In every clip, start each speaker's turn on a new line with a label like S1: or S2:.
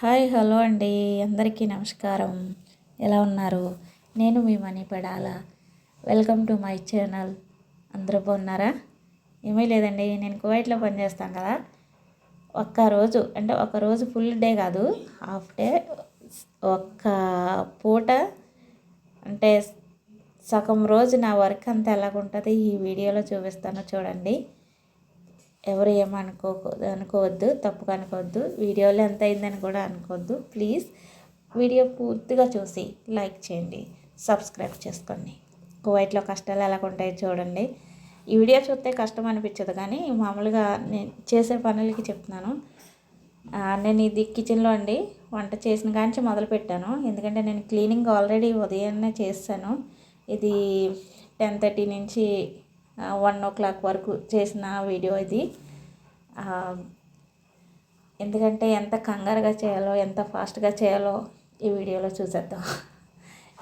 S1: Hi hello అండి. అందరికీ నమస్కారం. ఎలా ఉన్నారు? నేను మీ Mani Padala. Welcome to my channel. అందరూ బాగున్నారా? ఏమీ లేదండి. నేను కువైట్లో పనిచేస్తాను కదా. ఒక్క రోజు అంటే ఒక రోజు ఫుల్ డే కాదు. Half day. ఒక్క పూట అంటే సగం రోజు నా వర్క్ అంతా ఎలాగుంటుంది ఈ వీడియోలో చూపిస్తాను చూడండి. ఎవరు ఏమనుకో అనుకోవద్దు తప్పుగా అనుకోవద్దు. వీడియోలో ఎంత అయిందని కూడా అనుకోవద్దు. ప్లీజ్ వీడియో పూర్తిగా చూసి లైక్ చేయండి సబ్స్క్రైబ్ చేసుకోండి. కువైట్లో కష్టాలు ఎలా ఉంటాయో చూడండి. ఈ వీడియో చూస్తే కష్టం అనిపించదు కానీ మామూలుగా నేను చేసే పనులకి చెప్తున్నాను. నేను ఇది కిచెన్లో అండి వంట చేసిన కాంచి మొదలు పెట్టాను ఎందుకంటే నేను క్లీనింగ్ ఆల్రెడీ ఉదయాన్నే చేస్తాను. ఇది టెన్ థర్టీ నుంచి వన్ ఓ క్లాక్ వరకు చేసిన వీడియో ఇది. ఎందుకంటే ఎంత కంగారుగా చేయాలో ఎంత ఫాస్ట్గా చేయాలో ఈ వీడియోలో చూసేద్దాం.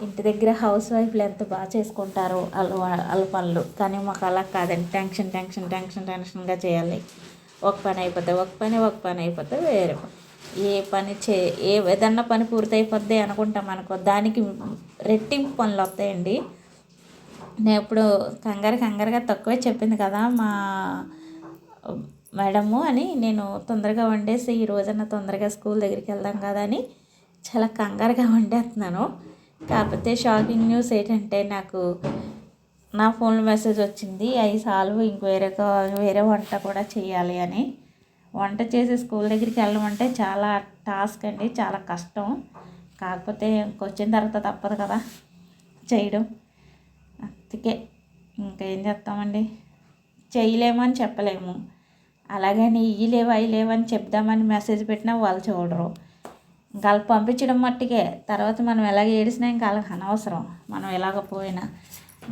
S1: ఇంటి దగ్గర హౌస్ వైఫ్లు ఎంత బాగా చేసుకుంటారో వాళ్ళ వాళ్ళ పనులు కానీ మాకు అలా కాదండి. టెన్షన్ టెన్షన్ టెన్షన్ టెన్షన్గా చేయాలి. ఒక పని అయిపోతే ఒక పని ఒక పని అయిపోతే వేరే ఏ పని చే ఏ ఏదన్నా పని పూర్తయిపోద్ది అనుకుంటాం అనుకో దానికి రెట్టింపు పనులు వస్తాయండి. నేను ఇప్పుడు కంగారు కంగారుగా తక్కువే చెప్పింది కదా మా మేడము అని నేను తొందరగా వండేసి ఈ రోజన్న తొందరగా స్కూల్ దగ్గరికి వెళ్దాం కదా అని చాలా కంగారుగా వండేస్తున్నాను. కాకపోతే షాకింగ్ న్యూస్ ఏంటంటే నాకు నా ఫోన్లో మెసేజ్ వచ్చింది అవి సాల్వ్ ఇంక వేరే వేరే వంట కూడా చేయాలి అని. వంట చేసి స్కూల్ దగ్గరికి వెళ్ళమంటే చాలా టాస్క్ అండి చాలా కష్టం. కాకపోతే ఇంకొచ్చిన తర్వాత తప్పదు కదా చేయడం. అందుకే ఇంకా ఏం చేస్తామండి చేయలేమని చెప్పలేము. అలాగని ఇవి లేవు అవి అని చెప్దామని మెసేజ్ పెట్టినా వాళ్ళు చూడరు. ఇంకా వాళ్ళకి పంపించడం మట్టుకే. తర్వాత మనం ఎలాగ ఏడిసినా ఇంకా వాళ్ళకి అనవసరం. మనం ఎలాగ పోయినా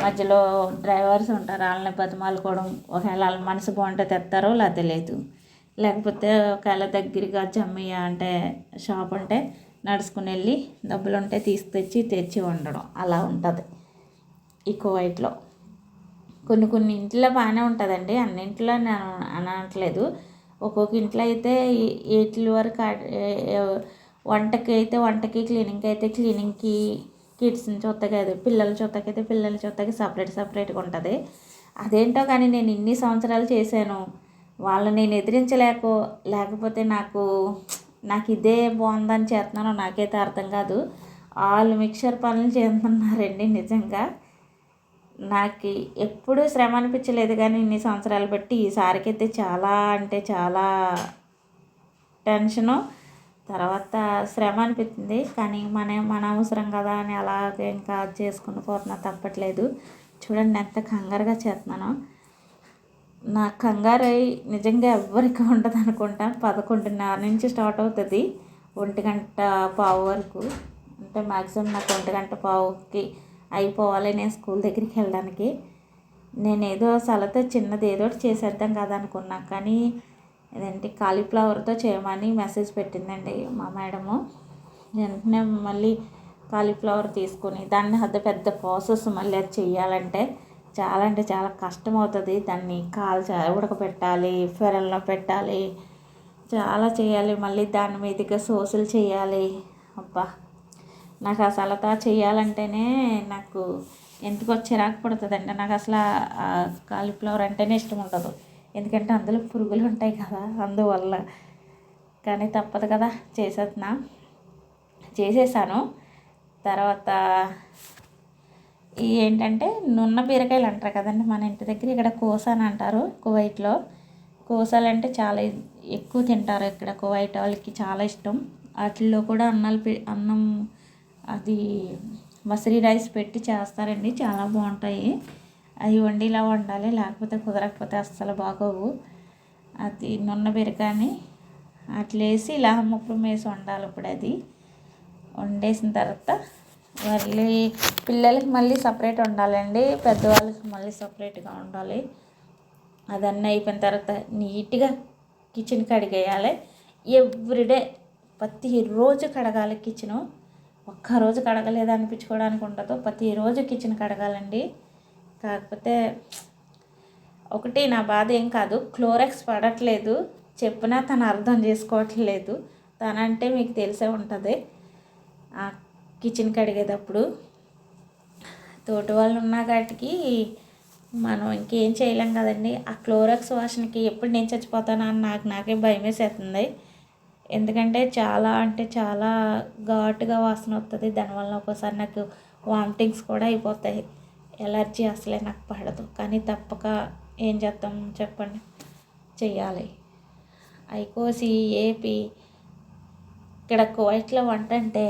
S1: మధ్యలో డ్రైవర్స్ ఉంటారు వాళ్ళని బతిమాలుకోవడం ఒకవేళ వాళ్ళ మనసు బాగుంటే తెస్తారో లేదా లేదు లేకపోతే ఒకవేళ దగ్గరగా జమ్మియ అంటే షాప్ ఉంటే నడుచుకుని వెళ్ళి డబ్బులు ఉంటే తీసుకొచ్చి తెచ్చి ఉండడం. అలా ఉంటుంది. ఈ కువైట్లో కొన్ని కొన్ని ఇంట్లో బాగానే ఉంటుందండి. అన్నింట్లో నేను అనట్లేదు. ఒక్కొక్క ఇంట్లో అయితే ఎయిట్ల వరకు వంటకి అయితే వంటకి క్లీనింగ్కి అయితే క్లీనింగ్కి కిడ్స్ని చూత్తకి అది పిల్లల చూత్తకి అయితే పిల్లల చూత్తకి సపరేట్ సపరేట్గా ఉంటుంది. అదేంటో కానీ నేను ఇన్ని సంవత్సరాలు చేశాను. వాళ్ళని నేను ఎదిరించలేకో లేకపోతే నాకు నాకు ఇదే బాగుందని చేస్తున్నానో నాకైతే అర్థం కాదు. వాళ్ళు మిక్చర్ పనులు చేస్తున్నారండి నిజంగా. నాకు ఎప్పుడూ శ్రమ అనిపించలేదు కానీ ఇన్ని సంవత్సరాలు బట్టి ఈసారికైతే అయితే చాలా అంటే చాలా టెన్షను. తర్వాత శ్రమ అనిపించింది కానీ మన మన అవసరం కదా అని అలాగే ఇంకా చేసుకుని పోతున్నా తప్పట్లేదు. చూడండి ఎంత కంగారుగా చేస్తున్నాను. నా కంగారు నిజంగా ఎవరికి ఉండదు అనుకుంటా పదకొండున్నర నుంచి స్టార్ట్ అవుతుంది ఒంటి గంట పావు వరకు. అంటే మ్యాక్సిమం నాకు ఒంటి గంట పావుకి అయిపోవాలి నేను స్కూల్ దగ్గరికి వెళ్ళడానికి. నేనేదో అసలతో సలతో చిన్నది ఏదో చేసేద్దాం కదా అనుకున్నా కానీ ఇదేంటి కాలీఫ్లవర్తో చేయమని మెసేజ్ పెట్టిందండి మా మేడము. వెంటనే మళ్ళీ కాలీఫ్లవర్ తీసుకొని దాన్ని పెద్ద పెద్ద ప్రాసెస్ మళ్ళీ అది చేయాలంటే చాలా అంటే చాలా కష్టం అవుతుంది దాన్ని కాల్చ ఉడకపెట్టాలి ఫెరల్లో పెట్టాలి చాలా చేయాలి. మళ్ళీ దాని మీదుగా సోసులు చేయాలి. అబ్బా! నాకు ఆ సలతా చేయాలంటేనే నాకు ఎందుకో చిరాకు పడుతుందండి నాకు అసలు కాలీఫ్లవర్ అంటేనే ఇష్టం ఉండదు. ఎందుకంటే అందులో పురుగులు ఉంటాయి కదా అందువల్ల. కానీ తప్పదు కదా చేసేస్తున్నా. చేసేసాను. తర్వాత ఏంటంటే నున్న బీరకాయలు అంటారు కదండి మన ఇంటి దగ్గర ఇక్కడ కోస అని అంటారు కువైట్లో. కోసాలు అంటే చాలా ఎక్కువ తింటారు ఇక్కడ కువైట్ వాళ్ళకి చాలా ఇష్టం. వాటిల్లో కూడా అన్నాలు అన్నం అది మసరీ రైస్ పెట్టి చేస్తారండి చాలా బాగుంటాయి. అవి వండి ఇలా వండాలి లేకపోతే కుదరకపోతే అస్సలు బాగోవు. అది నున్న బిరకాని అట్లేసి ఇలా ముప్పుడు వేసి వండాలి ఇప్పుడు అది. వండేసిన తర్వాత మళ్ళీ పిల్లలకి మళ్ళీ సపరేట్ ఉండాలండి పెద్దవాళ్ళకి మళ్ళీ సపరేట్గా ఉండాలి అదన్నీ అయిపోయిన తర్వాత నీట్గా కిచెన్ కడిగేయాలి. ఎవ్రీడే ప్రతి రోజు కడగాలి కిచెను. ఒక్కరోజు కడగలేదు అనిపించుకోవడానికి ఉండదు ప్రతిరోజు కిచెన్ కడగాలండి. కాకపోతే ఒకటి నా బాధ ఏం కాదు. క్లోరెక్స్ పడట్లేదు. చెప్పినా తను అర్థం చేసుకోవట్లేదు. తనంటే మీకు తెలిసే ఉంటుంది. ఆ కిచెన్ కడిగేటప్పుడు తోటి వాళ్ళు ఉన్న కాటికి మనం ఇంకేం చేయలేం కదండి. ఆ క్లోరక్స్ వాసనకి ఎప్పుడు నేను చచ్చిపోతానా అని నాకు నాకే భయం వేసేస్తుంది ఎందుకంటే చాలా అంటే చాలా ఘాటుగా వాసన వస్తుంది దానివల్ల ఒక్కోసారి నాకు వామిటింగ్స్ కూడా అయిపోతాయి. ఎలర్జీ అసలే నాకు పడదు. కానీ తప్పక ఏం చేద్దాం చెప్పండి. చెయ్యాలి. అవి కోసి ఏపి. ఇక్కడ కువైట్లో వంట అంటే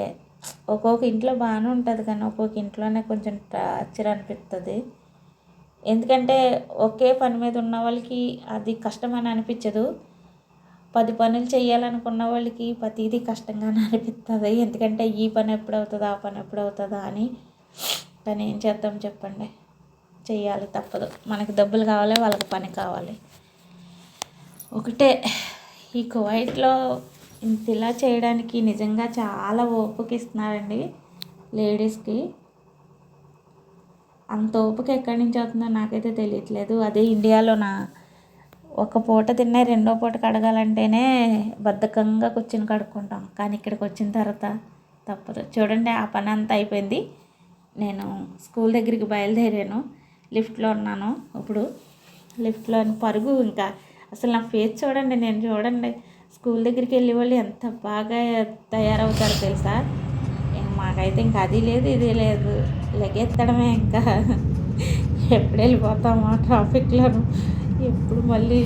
S1: ఒక్కొక్క ఇంట్లో బాగానే ఉంటుంది కానీ ఒక్కొక్క ఇంట్లోనే కొంచెం టార్చర్ అనిపిస్తుంది ఎందుకంటే ఒకే పని మీద ఉన్న వాళ్ళకి అది కష్టమని అనిపించదు. పది పనులు చేయాలనుకున్న వాళ్ళకి ప్రతిదీ కష్టంగానే అనిపిస్తుంది ఎందుకంటే ఈ పని ఎప్పుడు అవుతుందా ఆ పని ఎప్పుడు అవుతుందా అని కానీ ఏం చేద్దాం చెప్పండి. చేయాలి తప్పదు. మనకి డబ్బులు కావాలి వాళ్ళకి పని కావాలి. ఒకటే ఈ కువైట్లో ఇంత ఇలా చేయడానికి నిజంగా చాలా ఓపిక ఇస్తున్నారండి లేడీస్కి. అంత ఓపిక ఎక్కడి నుంచి అవుతుందో నాకైతే తెలియట్లేదు. అదే ఇండియాలో నా ఒక పూట తిన్న రెండో పూట కడగాలంటేనే బద్ధకంగా కూర్చుని కడుక్కుంటాం. కానీ ఇక్కడికి వచ్చిన తర్వాత తప్పదు. చూడండి ఆ పని అంతా అయిపోయింది. నేను స్కూల్ దగ్గరికి బయలుదేరాను. లిఫ్ట్లో ఉన్నాను. ఇప్పుడు లిఫ్ట్లో పరుగు ఇంకా అసలు నా ఫేస్ చూడండి నేను చూడండి. స్కూల్ దగ్గరికి వెళ్ళే వాళ్ళు ఎంత బాగా తయారవుతారో తెలుసా? మాకైతే ఇంకా అది లేదు ఇది లేదు. లెగెత్తడమే ఇంకా. ఎప్పుడు వెళ్ళిపోతామో ట్రాఫిక్లోను ఎప్పుడు మళ్ళీ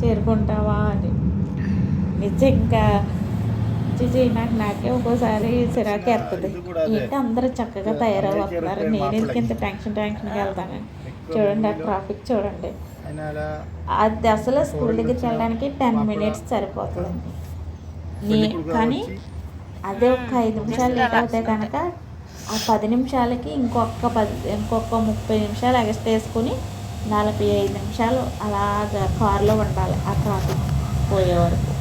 S1: చేరుకుంటావా అని. నిజంగా చిచి నాకు నాకే ఒక్కోసారి చిరాకు ఎత్తది ఏంటి అందరూ చక్కగా తయారవుతున్నారు నేను ఎందుకు ఇంత టెన్షన్ టెన్షన్గా వెళ్తాను? చూడండి ఆ ట్రాఫిక్ చూడండి. అది అసలు స్కూల్ దగ్గరికి వెళ్ళడానికి టెన్ మినిట్స్ సరిపోతుందండి నీ కానీ అదే ఒక ఐదు నిమిషాలు లేట్ అవుతే కనుక ఆ పది నిమిషాలకి ఇంకొక పది ఇంకొక ముప్పై నిమిషాలు ఎగస్ట్ వేసుకుని నలభై ఐదు నిమిషాలు అలాగ కారులో ఉండాలి. ఆ ట్రాఫిక్ పోయే వరకు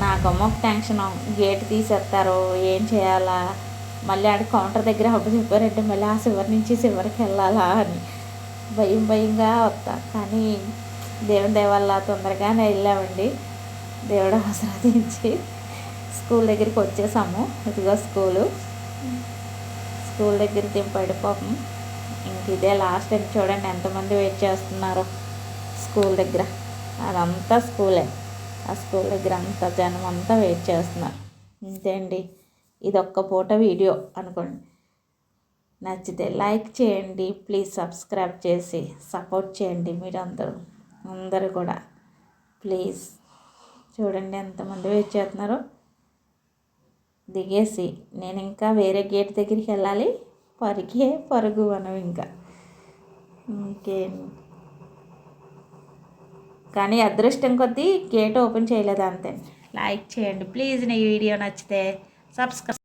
S1: నాకమ్మ ఒక టెన్షన్. గేట్ తీసేస్తారు. ఏం చేయాలా? మళ్ళీ ఆడ కౌంటర్ దగ్గర హబ్బు చెప్పారంటే మళ్ళీ ఆ చివరి నుంచి చివరికి వెళ్ళాలా అని భయం భయంగా వస్తా. కానీ దేవుని దేవల్ల తొందరగానే వెళ్ళామండి. దేవుడు ఆశీర్వదించి స్కూల్ దగ్గరికి వచ్చేసాము. ఇదిగో స్కూలు. స్కూల్ దగ్గర దింపాడు పాపం. ఇంక ఇదే లాస్ట్ టైం చూడండి ఎంతమంది వెయిట్ చేస్తున్నారో స్కూల్ దగ్గర. అదంతా స్కూలే ఆ స్కూల్ దగ్గర అంతా జనం అంతా వెయిట్ చేస్తున్నారు. అంతే అండి. ఇది ఒక్క పూట వీడియో అనుకోండి. నచ్చితే లైక్ చేయండి. ప్లీజ్ సబ్స్క్రైబ్ చేసి సపోర్ట్ చేయండి మీరు అందరూ అందరూ కూడా. ప్లీజ్ చూడండి ఎంతమంది వెయిట్ చేస్తున్నారో. దిగేసి నేను ఇంకా వేరే గేట్ దగ్గరికి వెళ్ళాలి. పరిగే పరుగు మనం ఇంకా. ఇంకేం? కానీ అదృష్టం కొద్దీ గేట్ ఓపెన్ చేయలేదు అంతే లైక్ చేయండి. ప్లీజ్ నీ వీడియో నచ్చితే సబ్స్క్రైబ్